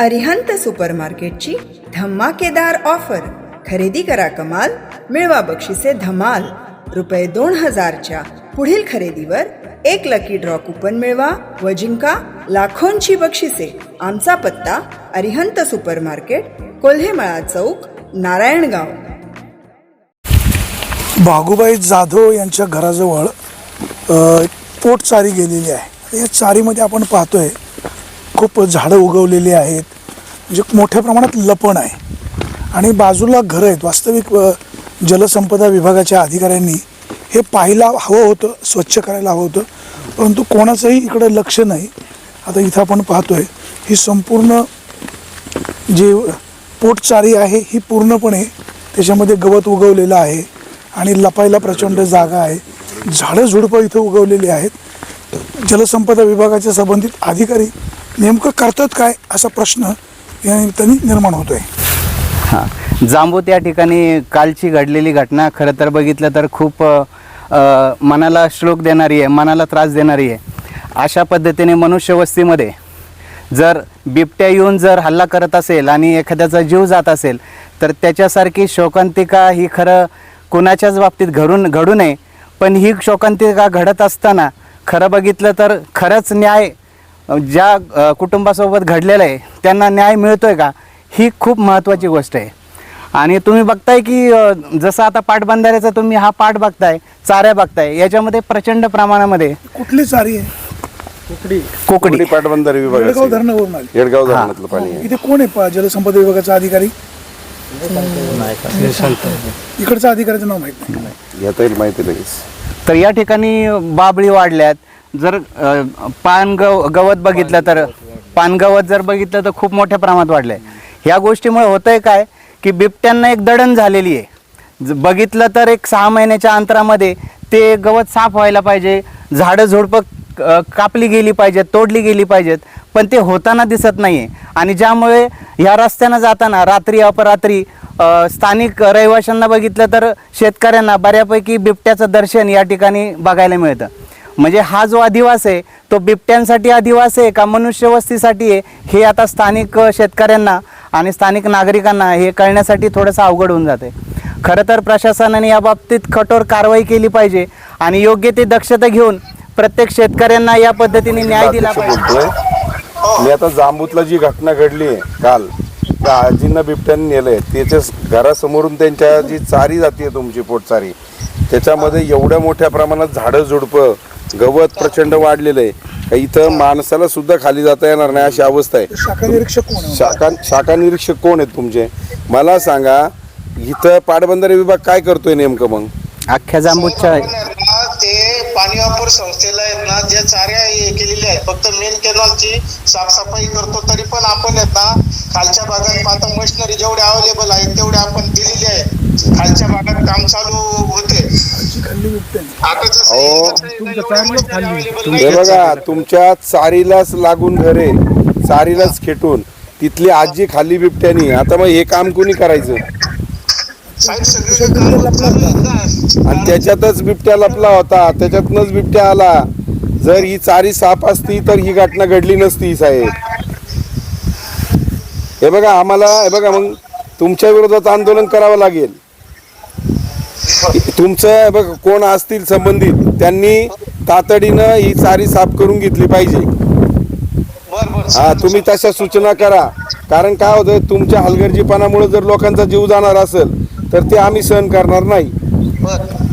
अरिहंत सुपरमार्केटची धमाकेदार ऑफर. खरेदी करा कमाल मिळवा बक्षिसे धमाल. रुपये दोन हजारच्या पुढील खरेदीवर एक लकी ड्रॉ कुपन मिळवा व जिंका लाखोंची बक्षिसे. आमचा पत्ता अरिहंत सुपरमार्केट कोल्हेमळा चौक नारायणगाव. भागुबाई जाधव यांच्या घराजवळ पोट चारी गेलेली आहे. या चारीमध्ये आपण पाहतोय खूप झाडं उगवलेली आहेत. म्हणजे मोठ्या प्रमाणात लपण आहे. आणि बाजूला घरं आहेत. वास्तविक जलसंपदा विभागाच्या अधिकाऱ्यांनी हे पाहायला हवं होतं स्वच्छ करायला हवं होतं. परंतु कोणाचंही इकडं लक्ष नाही. आता इथं आपण पाहतोय ही संपूर्ण जी पोटचारी आहे ही पूर्णपणे त्याच्यामध्ये गवत उगवलेलं आहे. आणि लपायला प्रचंड जागा आहे. झाडं झुडपं इथं उगवलेली आहेत. जलसंपदा विभागाच्या संबंधित अधिकारी नेमकं करतात काय असा प्रश्न या निमित्ताने निर्माण आहे हां. जांबूत या ठिकाणी कालची घडलेली घटना खरं तर बघितलं तर खूप अ, मनाला श्लोक देणारी आहे मनाला त्रास देणारी आहे. अशा पद्धतीने मनुष्यवस्तीमध्ये जर बिबट्या येऊन जर हल्ला करत असेल आणि एखाद्याचा जीव जात असेल तर त्याच्यासारखी शोकांतिका ही खरं कुणाच्याच बाबतीत घडून घडू नये. पण ही शोकांतिका घडत असताना खरं बघितलं तर खरंच न्याय ज्या कुटुंबासोबत घडलेलं आहे त्यांना न्याय मिळतोय का? ही खूप महत्त्वाची गोष्ट आहे. आणि तुम्ही बघताय की जसं आता पाटबंधाऱ्याचा तुम्ही हा पाठ बघताय चाऱ्या बघताय याच्यामध्ये प्रचंड प्रमाणामध्ये कुठली चारी आहे? कोकडी. कोकणी पाटबंधारे विभाग येडगाव धरणावरून आली. येडगाव धरणातलं पाणी आहे. इथे कोण आहे पा- जलसंपदा विभागाचा अधिकारी? इकडचा अधिकाऱ्याचं नाव माहीत नाही. घेता येईल माहिती लगेच. तर या ठिकाणी बाबळी वाढल्यात जर पान गव गवत बघितलं तर पानगवत जर बघितलं तर खूप मोठ्या प्रमाणात वाढलं आहे ह्या गोष्टीमुळे होतंय काय की बिबट्यांना एक दडण झालेली आहे. ज- बघितलं तर एक सहा महिन्याच्या अंतरामध्ये ते गवत साफ व्हायला पाहिजे झाडं झुडपं कापली गेली पाहिजेत तोडली गेली पाहिजेत पण ते होताना दिसत नाही आहे आणि ज्यामुळे ह्या रस्त्यानं जाताना रात्री अपरात्री स्थानिक रहिवाशांना बघितलं तर शेतकऱ्यांना बऱ्यापैकी बिबट्याचं दर्शन या ठिकाणी बघायला मिळतं. म्हणजे हा जो अधिवास आहे तो बिबट्यांसाठी अधिवास आहे का मनुष्यवस्तीसाठी आहे हे आता स्थानिक शेतकऱ्यांना आणि स्थानिक नागरिकांना हे कळण्यासाठी थोडंसं अवघड होऊन जाते खरं तर प्रशासनाने या बाबतीत कठोर कारवाई केली पाहिजे आणि योग्य ते दक्षता घेऊन प्रत्येक शेतकऱ्यांना या पद्धतीने न्याय दिला पाहिजे. मी आता जांबूतला जी घटना घडली आहे काल त्या आजींना बिबट्याने नेलंय. त्याच्या घरासमोरून त्यांच्या जी चारी जाते तुमची पोटचारी त्याच्यामध्ये एवढ्या मोठ्या प्रमाणात झाडं झुडपं गवत प्रचंड वाढलेलं आहे. का इथं माणसाला सुद्धा खाली जाता येणार नाही अशी अवस्था आहे. शाखा निरीक्षक कोण आहे? शाखा शाखा निरीक्षक कोण आहेत तुमचे? मला सांगा इथं पाटबंधारे विभाग काय करतोय नेमकं मग? अख्ख्या जांबूच्या ना, ते पाणी वापर संस्थेला आहेत ना ज्या चाऱ्या हे केलेल्या आहेत फक्त मेन कॅनॉलची साफसफाई करतो तरी पण आपण आहेत ना खालच्या भागात आता मशिनरी जेवढे अवेलेबल आहेत तेवढे आपण दिलेले आहेत. खालच्या भागात काम चालू होते नाही. बघा तुमच्या चारीलाच लागून घरे चारीलाच खेटून तिथली आजी खाल्ली बिबट्यानी. आता मग हे काम कोणी करायचं. आणि त्याच्यातच बिबट्या लपला होता. त्याच्यातनच बिबट्या आला. जर ही चारी साप असती तर ही घटना घडली नसती साहेब. हे बघा आम्हाला हे बघा मग तुमच्या विरोधात आंदोलन करावं लागेल. तुमचं बघा कोण असतील संबंधित त्यांनी तातडीनं ही चारी साफ करून घेतली पाहिजे. हा तुम्ही तशा सूचना करा. कारण काय होतं तुमच्या हलगर्जीपणामुळे जर लोकांचा जीव जाणार असेल तर ते आम्ही सहन करणार नाही.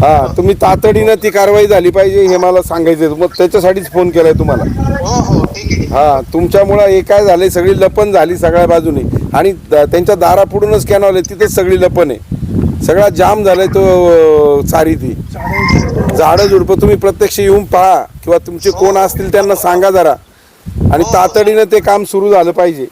हा तुम्ही तातडीनं ती कारवाई झाली पाहिजे हे मला सांगायचं मग त्याच्यासाठीच फोन केलाय तुम्हाला. हो हो हा तुमच्यामुळं हे काय झालंय सगळी लपण झाली सगळ्या बाजूने. आणि त्यांच्या दारापुढूनच कॅनॉल आहे तिथेच सगळी लपण आहे. सगळा जाम झालाय तो अं, चारी ती. झाडं झुडपं तुम्ही प्रत्यक्ष येऊन पहा किंवा तुमचे कोण असतील त्यांना सांगा जरा. आणि तातडीनं ते काम सुरू झालं पाहिजे.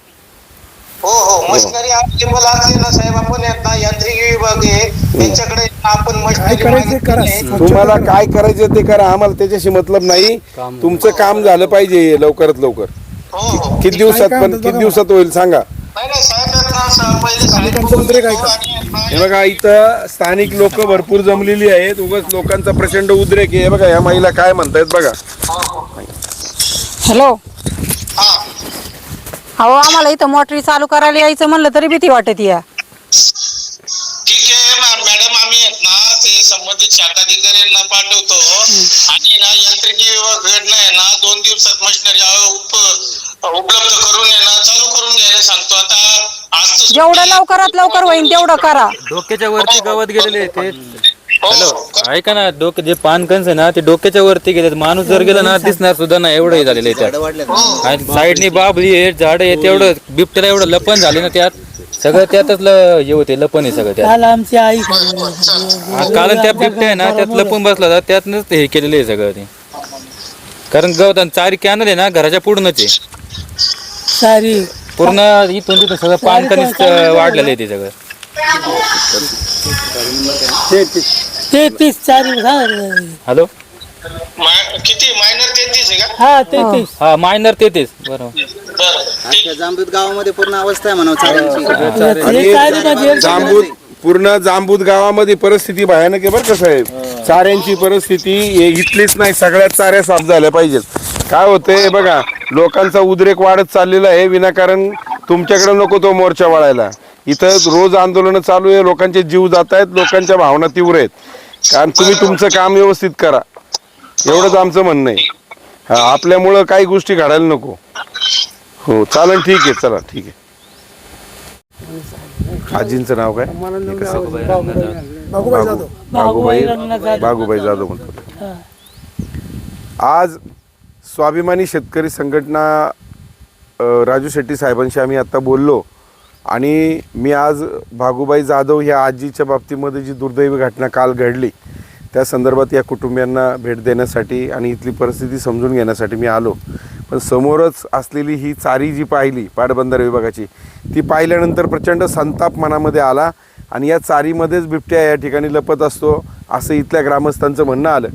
हो हो. मशिनरी अवेलेबल असली ना साहेब आपण आहेत ना यांत्रिकी विभाग आहे. त्यांच्याकडे आपण काय मशिनरी करायचं करा. मागितली आहे. स्वच्छता तुम्हाला. काय करायचं ते करा. आम्हाला त्याच्याशी मतलब नाही. तुमचं काम झालं पाहिजे लवकरात लवकर. हो हो. किती दिवसात पण किती दिवसात होईल सांगा. नाही नाही साहेब स- पहिले? हे बघा इथं स्थानिक लोक भरपूर जमलेली आहेत. उगाच लोकांचा प्रचंड उद्रेक आहे. हे बघा या महिला काय म्हणतायत बघा. हॅलो. हा. अहो आम्हाला इथं मोटरी चालू करायला यायचं म्हणलं तरी भीती वाटत या. ठीक आहे मॅ- मॅडम आम्ही आहेत ना ते संबंधित शाखाधिकाऱ्यांना पाठवतो. आणि ना यांत्रिकी आहे ना दोन दिवसात मशिनरी उप उपलब्ध करून आहे ना चालू करून घ्यायला जेवढं. लवकरात लवकर होईल तेवढं करा. डोक्याच्या वरती गवत गेलेले ते. हो, हॅलो ऐका ना डोके जे पानकंस आहे ना ते डोक्याच्या वरती गेले माणूस जर गेला ना दिसणार सुद्धा नाही एवढं हे झालेलं आहे त्यात. आणि साईडनी बाबली आहे झाड आहे तेवढं बिबट्याला एवढं लपन झाले ना त्यात. सगळं त्यातच ल- हे होते लपन आहे सगळं त्यात. काल आमची आई हा, कारण त्या बिबट्या आहे ना त्यात लपून बसला होता त्यातनंच ते हे केलेलं आहे सगळं ते. कारण गवत आणि चारी कॅनल आहे ना घराच्या पूर्णच. आहे सारी पूर्ण इथून तिथून सगळं पानकणीच वाढलेलं आहे ते सगळं. तेहतीस चारी हॅलो? मा- किती? मायनर तेहतीस आहे का? हा तेहतीस. हा मायनर तेच बरोबर. बरं ठीक. जांबूत गावामध्ये पूर्ण अवस्था आहे म्हणा चाऱ्यांची चारी जांबूत पूर्ण जांबूत गावामध्ये परिस्थिती भयानक आहे बरं का साहेब. चाऱ्यांची परिस्थिती हे इथलीच नाही सगळ्यात चाऱ्या साफ झाल्या पाहिजेत. काय होतंय बघा लोकांचा उद्रेक वाढत चाललेला आहे विनाकारण तुमच्याकडे नको तो मोर्चा वळायला इथं रोज आंदोलन चालू आहे लोकांचे जीव जात आहेत लोकांच्या भावना तीव्र आहेत. कारण तुम्ही तुमचं काम व्यवस्थित करा. एवढंच आमचं म्हणणं आहे. हा, आपल्यामुळं काही गोष्टी घडायला नको. हो चालेल ठीक आहे चला ठीक आहे. आजींचं नाव काय? बागूबाई जाधव. बागुबाई जाधव. म्हणतो. आज स्वाभिमानी शेतकरी संघटना राजू शेट्टी साहेबांशी आम्ही आता बोललो. आणि मी आज भागूबाई जाधव ह्या आजीच्या बाबतीमध्ये जी दुर्दैवी घटना काल घडली त्या संदर्भात या कुटुंबियांना भेट देण्यासाठी आणि इथली परिस्थिती समजून घेण्यासाठी मी आलो. पण समोरच असलेली ही चारी जी पाहिली पाटबंधारे विभागाची ती पाहिल्यानंतर प्रचंड संताप मनामध्ये आला आणि या चारीमध्येच बिबट्या या ठिकाणी लपत असतो असं इथल्या ग्रामस्थांचं म्हणणं आलं.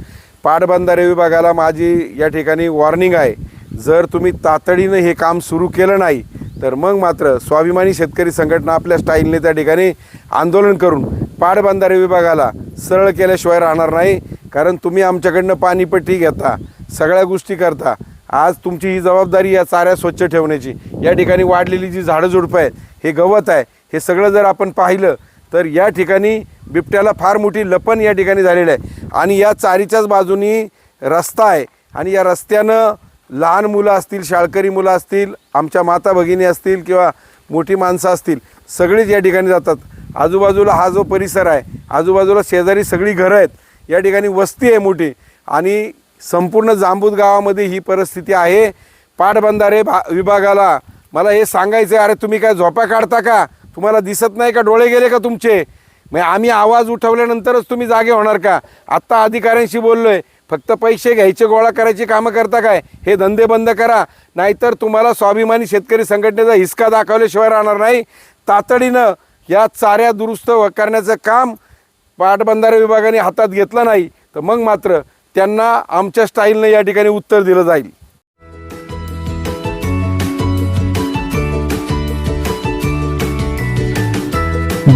पाटबंधारे विभागाला माझी या ठिकाणी वॉर्निंग आहे. जर तुम्ही तातडीनं हे काम सुरू केलं नाही तर मग मात्र स्वाभिमानी शेतकरी संघटना आपल्या स्टाईलने त्या ठिकाणी आंदोलन करून पाटबंधारे विभागाला सरळ केल्याशिवाय राहणार नाही. कारण तुम्ही आमच्याकडनं पाणीपट्टी घेता सगळ्या गोष्टी करता. आज तुमची ही जबाबदारी या चाऱ्या स्वच्छ ठेवण्याची या ठिकाणी वाढलेली जी झाडं झुडपं आहेत हे गवत आहे हे सगळं जर आपण पाहिलं तर या ठिकाणी बिबट्याला फार मोठी लपण या ठिकाणी झालेलं आहे. आणि या चारीच्याच बाजूनी रस्ता आहे. आणि या रस्त्यानं लहान मुलं असतील शाळकरी मुलं असतील आमच्या माता भगिनी असतील किंवा मोठी माणसं असतील सगळीच या ठिकाणी जातात. आजूबाजूला हा जो परिसर आहे आजूबाजूला शेजारी सगळी घरं आहेत या ठिकाणी वस्ती आहे मोठी. आणि संपूर्ण जांबूत गावामध्ये ही परिस्थिती आहे. पाटबंधारे भा विभागाला मला हे सांगायचं आहे अरे तुम्ही काय झोपा काढता का? तुम्हाला दिसत नाही का? डोळे गेले का तुमचे? मग आम्ही आवाज उठवल्यानंतरच तुम्ही जागे होणार का? आत्ता अधिकाऱ्यांशी बोललो आहे फक्त पैसे घ्यायचे गोळा करायची कामं करता काय? हे धंदे बंद करा. नाहीतर तुम्हाला स्वाभिमानी शेतकरी संघटनेचा हिसका दाखवल्याशिवाय राहणार नाही. तातडीनं या चाऱ्या दुरुस्त व- करण्याचं काम पाटबंधारे विभागाने हातात घेतलं नाही. तर मग मात्र त्यांना आमच्या स्टाईलनं या ठिकाणी उत्तर दिलं जाईल.